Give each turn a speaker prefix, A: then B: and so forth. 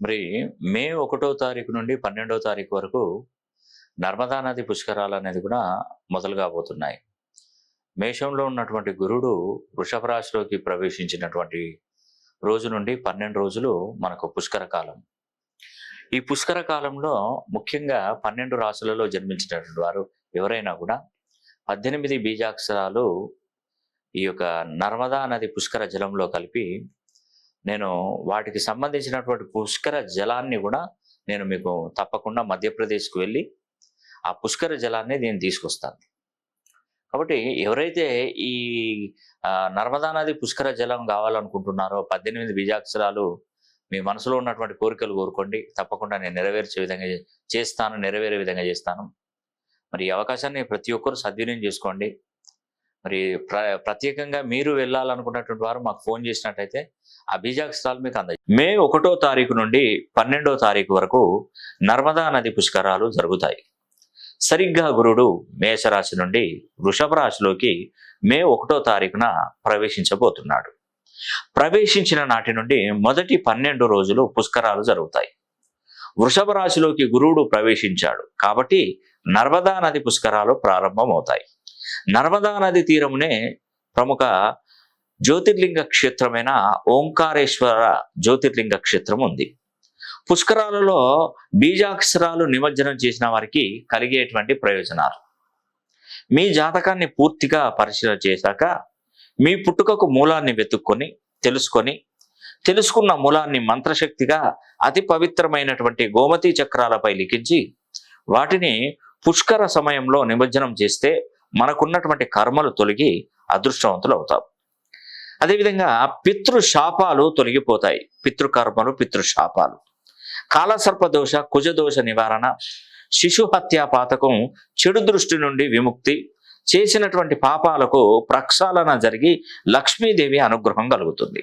A: మరి మే ఒకటో తారీఖు నుండి పన్నెండో తారీఖు వరకు నర్మదా నది పుష్కరాలు అనేది కూడా మొదలు కాబోతున్నాయి. మేషంలో ఉన్నటువంటి గురుడు వృషభ రాశిలోకి ప్రవేశించినటువంటి రోజు నుండి పన్నెండు రోజులు మనకు పుష్కర కాలం. ఈ పుష్కర కాలంలో ముఖ్యంగా పన్నెండు రాశులలో జన్మించినటువంటి వారు ఎవరైనా కూడా పద్దెనిమిది బీజాక్షరాలు ఈ యొక్క నర్మదా నది పుష్కర జలంలో కలిపి నేను వాటికి సంబంధించినటువంటి పుష్కర జలాన్ని కూడా నేను మీకు తప్పకుండా మధ్యప్రదేశ్కు వెళ్ళి ఆ పుష్కర జలాన్ని నేను తీసుకొస్తాను. కాబట్టి ఎవరైతే ఈ నర్మదా నది పుష్కర జలం కావాలనుకుంటున్నారో పద్దెనిమిది బీజాక్షరాలు మీ మనసులో ఉన్నటువంటి కోరికలు కోరుకోండి. తప్పకుండా నేను నెరవేర్చే విధంగా చేస్తాను నెరవేరే విధంగా చేస్తాను. మరి ఈ అవకాశాన్ని ప్రతి ఒక్కరు సద్వినియోగం చేసుకోండి. మరి ప్ర ప్రత్యేకంగా మీరు వెళ్ళాలనుకున్నటువంటి వారు మాకు ఫోన్ చేసినట్టయితే ఆ బీజాక్షరాలు మీకు అందాయి మే ఒకటో తారీఖు నుండి పన్నెండో తారీఖు వరకు నర్మదా నది పుష్కరాలు జరుగుతాయి. సరిగ్గా గురుడు మేషరాశి నుండి వృషభ రాశిలోకి మే ఒకటో తారీఖున ప్రవేశించబోతున్నాడు. ప్రవేశించిన నాటి నుండి మొదటి పన్నెండు రోజులు పుష్కరాలు జరుగుతాయి. వృషభ రాశిలోకి గురువుడు ప్రవేశించాడు కాబట్టి నర్మదా నది పుష్కరాలు ప్రారంభమవుతాయి. నర్మదా నది తీరమునే ప్రముఖ జ్యోతిర్లింగ క్షేత్రమైన ఓంకారేశ్వర జ్యోతిర్లింగ క్షేత్రం ఉంది. పుష్కరాలలో బీజాక్షరాలు నిమజ్జనం చేసిన వారికి కలిగేటువంటి ప్రయోజనాలు. మీ జాతకాన్ని పూర్తిగా పరిశీలన చేశాక మీ పుట్టుకకు మూలాన్ని వెతుక్కొని తెలుసుకొని తెలుసుకున్న మూలాన్ని మంత్రశక్తిగా అతి పవిత్రమైనటువంటి గోమతి చక్రాలపై లిఖించి వాటిని పుష్కర సమయంలో నిమజ్జనం చేస్తే మనకున్నటువంటి కర్మలు తొలగి అదృష్టవంతులు అవుతాం. అదేవిధంగా పితృశాపాలు తొలగిపోతాయి. పితృకర్మలు పితృశాపాలు. కాలసర్పదోష కుజదోష నివారణ శిశుహత్యా పాతకం చెడు దృష్టి నుండి విముక్తి చేసినటువంటి పాపాలకు ప్రక్షాళన జరిగి లక్ష్మీదేవి అనుగ్రహం కలుగుతుంది.